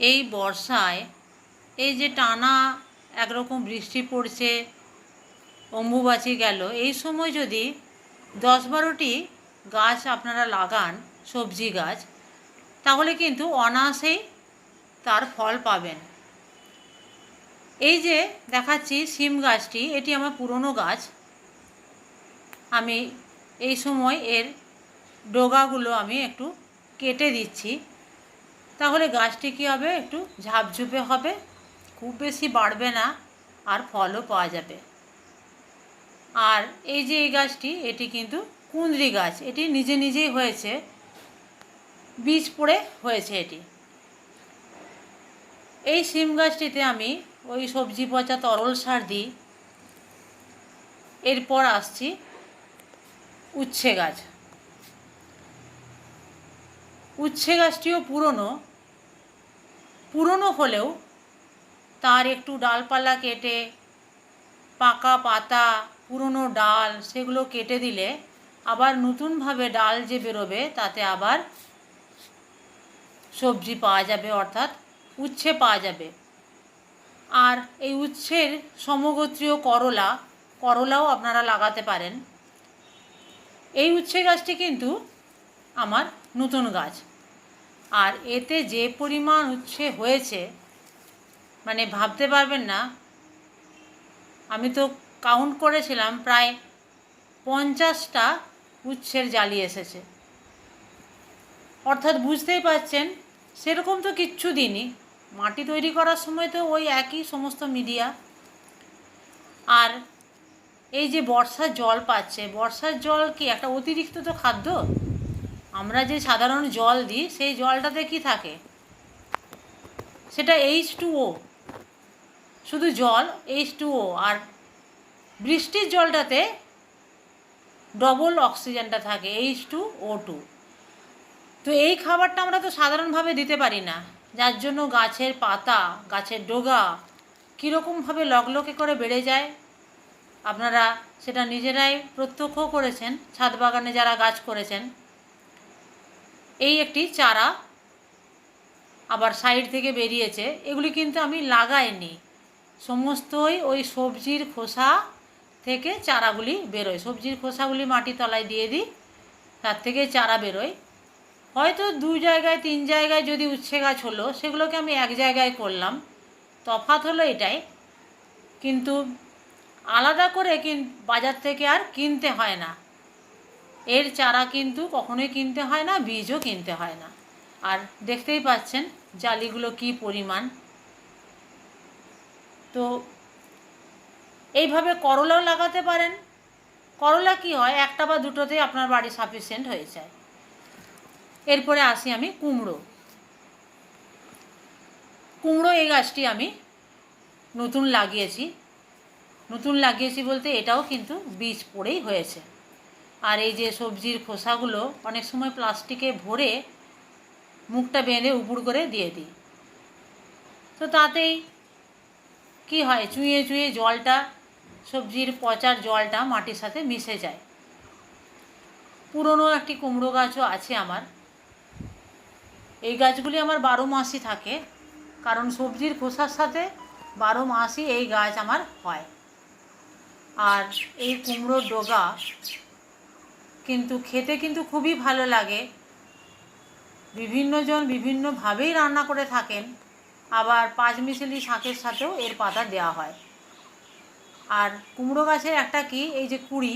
এই বর্ষায় এই যে টানা একরকম বৃষ্টি পড়ছে, অম্বুবাচি গেল, এই সময় যদি দশ বারোটি গাছ আপনারা লাগান, সবজি গাছ, তাহলে কিন্তু অনায়াসেই তার ফল পাবেন। এই যে দেখাচ্ছি সিম গাছটি, এটি আমার পুরনো গাছ। আমি এই সময় এর ডোগাগুলো আমি একটু কেটে দিচ্ছি। তাহলে গাছটি কী হবে? একটু ঝাপঝুপে হবে। খুব বেশি বাড়বে না, আর ফলও পাওয়া যাবে। আর এই যে এই গাছটি, এটি কিন্তু কুঁদরি গাছ। এটি নিজে নিজেই হয়েছে। বীজ পড়ে হয়েছে এটি। এই সিম গাছটিতে আমি ওই সবজি পচা তরল সার দিই। এরপর আসছি উচ্ছে গাছ। উচ্ছে গাছটিও পুরনো পুরনো হলেও তার একটু ডালপালা কেটে পাকা পাতা, পুরনো ডাল সেগুলো কেটে দিলে আবার নতুনভাবে ডাল যে বেরোবে তাতে আবার সবজি পাওয়া যাবে, অর্থাৎ উচ্ছে পাওয়া যাবে। আর এই উচ্ছের সমগোত্রীয় করলা, করলাও আপনারা লাগাতে পারেন। এই উচ্ছে গাছটি কিন্তু আমার নতুন গাছ। আর এতে যে পরিমাণ উচ্ছে হয়েছে মানে ভাবতে পারবেন না। আমি তো কাউন্ট করেছিলাম, প্রায় পঞ্চাশটা উচ্ছের জালি এসেছে। অর্থাৎ বুঝতেই পারছেন, সেরকম তো কিচ্ছু দিনই মাটি তৈরি করার সময় তো ওই একই সমস্ত মিডিয়া। আর এই যে বর্ষার জল পাচ্ছে, বর্ষার জল কি একটা অতিরিক্ত তো খাদ্য? আমরা যে সাধারণ জল দিই, সেই জলটাতে কি থাকে? সেটা এইচ টু ও শুধু জল এইচ টু ও আর বৃষ্টির জলটাতে ডবল অক্সিজেনটা থাকে এইচ টু ও টু তো এই খাবারটা আমরা তো সাধারণভাবে দিতে পারি না। যার জন্য গাছের পাতা, গাছের ডোগা কীরকমভাবে লগলকে করে বেড়ে যায়, আপনারা সেটা নিজেরাই প্রত্যক্ষ করেছেন। ছাদ বাগানে যারা গাছ করেছেন এই একটি চারা আবার সাইড থেকে বেরিয়েছে। এগুলি কিন্তু আমি লাগাইনি। সমস্তই ওই সবজির খোসা থেকে চারাগুলি বেরোয়। সবজির খোসাগুলি মাটি তলায় দিয়ে দিই, তার থেকে চারা বেরোয়। হয়তো দু জায়গায়, তিন জায়গায় যদি উচ্ছে গাছ হলো, সেগুলোকে আমি এক জায়গায় করলাম। তফাৎ হলো এটাই। কিন্তু আলাদা করে কিন বাজার থেকে আর কিনতে হয় না। এর চারা কিন্তু কখনোই কিনতে হয় না, বীজও কিনতে হয় না। আর দেখতেই পাচ্ছেন জালিগুলো কি পরিমাণ। তো এইভাবে করলাও লাগাতে পারেন। করলা কি হয়, একটা বা দুটোতেই আপনার বাড়ি সাফিসিয়েন্ট হয়ে যায়। এরপরে আসি আমি কুমড়ো। কুমড়ো এই গাছটি আমি নতুন লাগিয়েছি। নতুন লাগিয়েছি বলতে এটাও কিন্তু বীজ পড়েই হয়েছে। আর এই যে সবজির খোসাগুলো অনেক সময় প্লাস্টিকে ভরে মুখটা বেঁধে উপুড় করে দিয়ে দিই। তো তাতেই কি হয়, চুঁয়ে চুঁয়ে জলটা, সবজির পচার জলটা মাটির সাথে মিশে যায়। পুরনো একটি কুমড়ো গাছও আছে আমার। এই গাছগুলি আমার বারো মাসই থাকে, কারণ সবজির খোসার সাথে বারো মাসই এই গাছ আমার হয়। আর এই কুমড়োর ডগা কিন্তু খেতে কিন্তু খুবই ভালো লাগে। বিভিন্নজন বিভিন্নভাবেই রান্না করে থাকেন। আবার পাঁচমিশালি শাকের সাথেও এর পাতা দেওয়া হয়। আর কুমড়ো গাছের একটা কি, এই যে কুড়ি,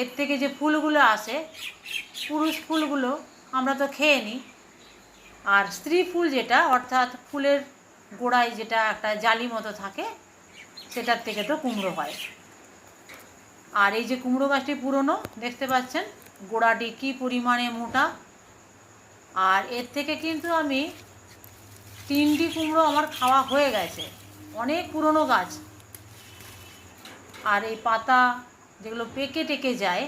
এর থেকে যে ফুলগুলো আসে, পুরুষ ফুলগুলো আমরা তো খেয়ে নিই। আর স্ত্রী ফুল যেটা, অর্থাৎ ফুলের গোড়ায় যেটা একটা জালি মতো থাকে, সেটার থেকে তো কুমড়ো হয়। আর এই যে কুমড়ো গাছটি পুরনো, দেখতে পাচ্ছেন? গোড়াটি কী পরিমাণে মোটা? আর এর থেকে কিন্তু আমি তিনটি কুমড়ো আমার খাওয়া হয়ে গেছে। অনেক পুরনো গাছ। আর এই পাতা যেগুলো পেকে টেকে যায়,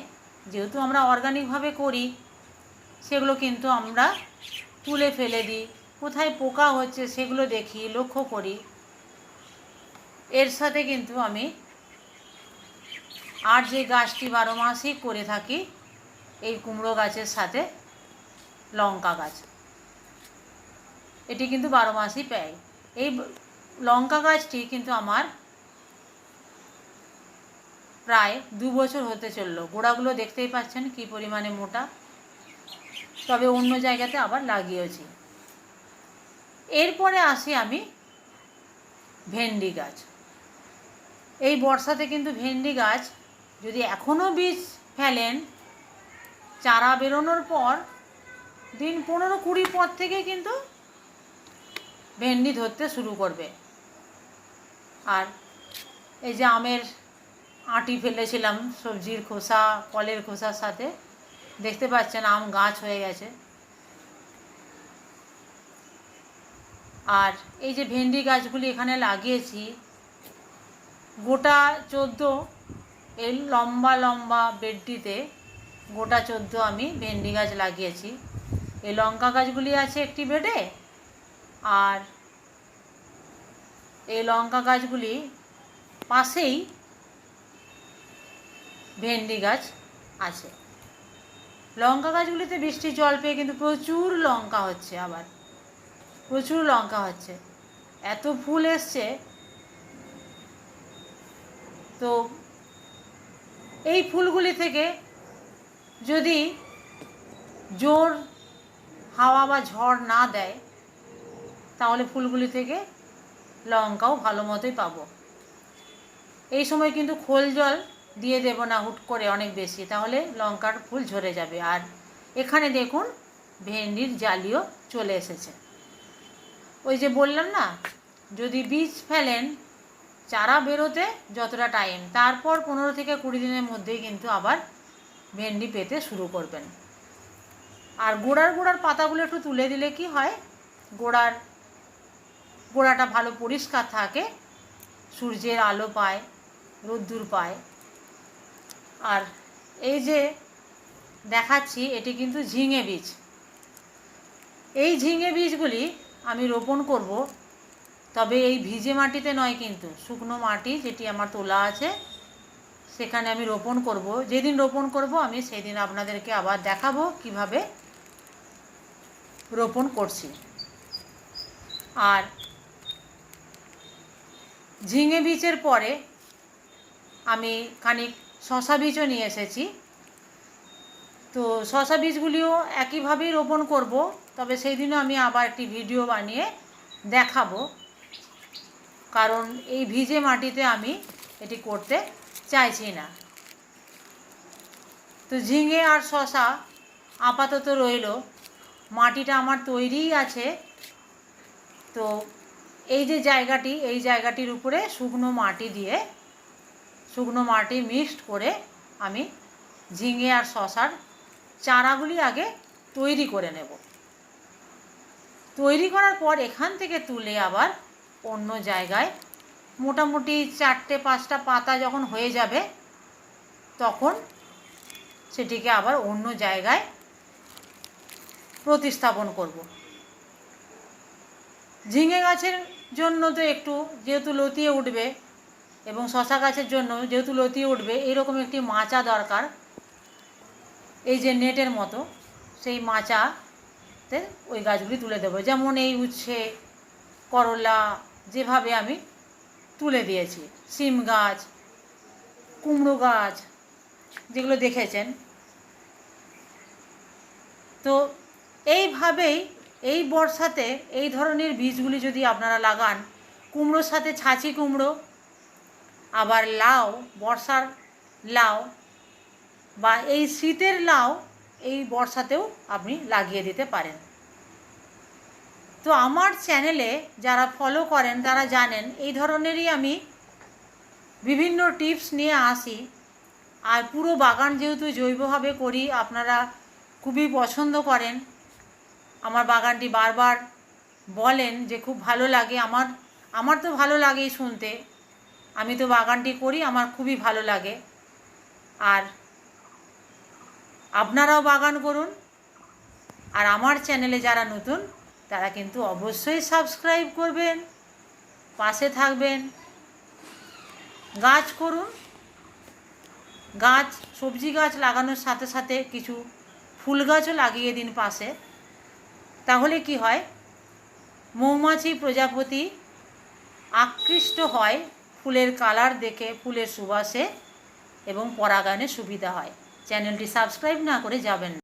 যেহেতু আমরা অর্গানিকভাবে করি, সেগুলো কিন্তু আমরা তুলে ফেলে দিই। কোথায় পোকা হচ্ছে সেগুলো দেখি, লক্ষ্য করি। এর সাথে কিন্তু আমি আর যে গাছটি বারো মাসই করে থাকি, এই কুমড়ো গাছের সাথে লঙ্কা গাছ। এটি কিন্তু বারো মাসই পায়। এই লঙ্কা গাছটি কিন্তু আমার প্রায় দু বছর হতে চলল। গোড়াগুলো দেখতেই পাচ্ছেন কি পরিমাণে মোটা। তবে অন্য জায়গাতে আবার লাগিয়েছি। এরপরে আসি আমি ভেন্ডি গাছ। এই বর্ষাতে কিন্তু ভেন্ডি গাছ যদি এখনও বীজ ফেলেন, চারা বেরোনোর পর দিন পনেরো কুড়ি পর থেকে কিন্তু ভেন্ডি ধরতে শুরু করবে। আর এই যে আমের আঁটি ফেলেছিলাম, সবজির খোসা কলের খোসার সাথে, দেখতে পাচ্ছেন আম গাছ হয়ে গেছে। আর এই যে ভেন্ডি গাছগুলি এখানে লাগিয়েছি, গোটা চোদ্দ এই লম্বা লম্বা বেডটিতে গোটা চোদ্দ আমি ভেন্ডি গাছ লাগিয়েছি। এই লঙ্কা গাছগুলি আছে একটি বেডে আর এই লঙ্কা গাছগুলি পাশেই ভেন্ডি গাছ আছে। লঙ্কা গাছগুলিতে বৃষ্টির জল পেয়ে কিন্তু প্রচুর লঙ্কা হচ্ছে আবার। প্রচুর লঙ্কা হচ্ছে। এত ফুল এসছে। তো এই ফুলগুলি থেকে যদি জোর হাওয়া বা ঝড় না দেয়, তাহলে ফুলগুলি থেকে লঙ্কাও ভালো মতোই পাবো। এই সময় কিন্তু খোল জল দিয়ে দেব না হুট করে অনেক বেশি, তাহলে লঙ্কার ফুল ঝরে যাবে। আর এখানে দেখুন, ভেন্ডির জালিও চলে এসেছে। ওই যে বললাম না, যদি বীজ ফেলেন চারা বেরোতে যতটা টাইম তারপর পনেরো থেকে কুড়ি দিনের মধ্যেই কিন্তু আবার ভেন্ডি পেতে শুরু করবেন। আর গোড়ার গোড়ার পাতাগুলো একটু তুলে দিলে কি হয়? গোড়ার গোড়াটা ভালো পরিষ্কার থাকে, সূর্যের আলো পায়, রোদ্দুর পায়। আর এই যে দেখাচ্ছি, এটি কিন্তু ঝিঙে বীজ। এই ঝিঙে বীজগুলি আমি রোপণ করব তবে এই ভিজে মাটিতে নয় কিন্তু, শুকনো মাটি যেটি আমার তোলা আছে, সেখানে আমি রোপণ করব। যেদিন রোপণ করব, আমি সেদিন আপনাদেরকে আবার দেখাবো কীভাবে রোপণ করছি। আর ঝিঙে বীজের পরে আমি খানিক শশা বীজও নিয়ে এসেছি। তো শশা বীজগুলিও একইভাবেই রোপণ করব, তবে সেই দিনও আমি আবার একটি ভিডিও বানিয়ে দেখাবো। কারণ এই ভিজে মাটিতে আমি এটি করতে চাইছি না। তো ঝিঙে আর শশা আপাতত রইল। মাটিটা আমার তৈরিই আছে। তো এই যে জায়গাটি, এই জায়গাটির উপরে শুকনো মাটি দিয়ে, শুকনো মাটি মিক্সড করে আমি ঝিঙে আর শশার চারাগুলি আগে তৈরি করে নেব। তৈরি করার পর এখান থেকে তুলে আবার অন্য জায়গায়। মোটামুটি চারটে, পাঁচটা পাতা যখন হয়ে যাবে, তখন সেটিকে আবার অন্য জায়গায় প্রতিস্থাপন করব। ঝিঙে গাছের জন্য তো একটু, যেহেতু লতিয়ে উঠবে এবং শশা গাছের জন্য যেহেতু লতিয়ে উঠবে, এরকম একটি মাচা দরকার। এই যে নেটের মতো, সেই মাচাতে ওই গাছগুলি তুলে দেবো। যেমন এই উচ্ছে, করলা যেভাবে আমি তুলে দিয়েছি। সিম গাছ, কুমড়ো গাছ, যেগুলো দেখেছেন। তো এইভাবেই এই বর্ষাতে এই ধরনের বীজগুলি যদি আপনারা লাগান, কুমড়োর সাথে ছাঁচি কুমড়ো, আবার লাউ, বর্ষার লাউ, বা এই শীতের লাউ এই বর্ষাতেও আপনি লাগিয়ে দিতে পারেন। তো আমার চ্যানেলে যারা ফলো করেন, তারা জানেন, এই ধরনেরই আমি বিভিন্ন টিপস নিয়ে আসি। আর পুরো বাগান যেহেতু জৈবভাবে করি, আপনারা খুবই পছন্দ করেন। আমার বাগানটি বারবার বলেন যে খুব ভালো লাগে। আমার আমার তো ভালো লাগেই শুনতে। আমি তো বাগানটি করি, আমার খুবই ভালো লাগে। আর আপনারাও বাগান করুন। আর আমার চ্যানেলে যারা নতুন তারা কিন্তু অবশ্যই সাবস্ক্রাইব করবেন, পাশে থাকবেন। গাছ করুন। গাছ, সবজি গাছ লাগানোর সাথে সাথে কিছু ফুল গাছও লাগিয়ে দিন পাশে। তাহলে কি হয়? মৌমাছি প্রজাপতি আকৃষ্ট হয় ফুলের কালার দেখে, ফুলের সুবাসে এবং পরাগায়নে সুবিধা হয়। চ্যানেলটি সাবস্ক্রাইব না করে যাবেন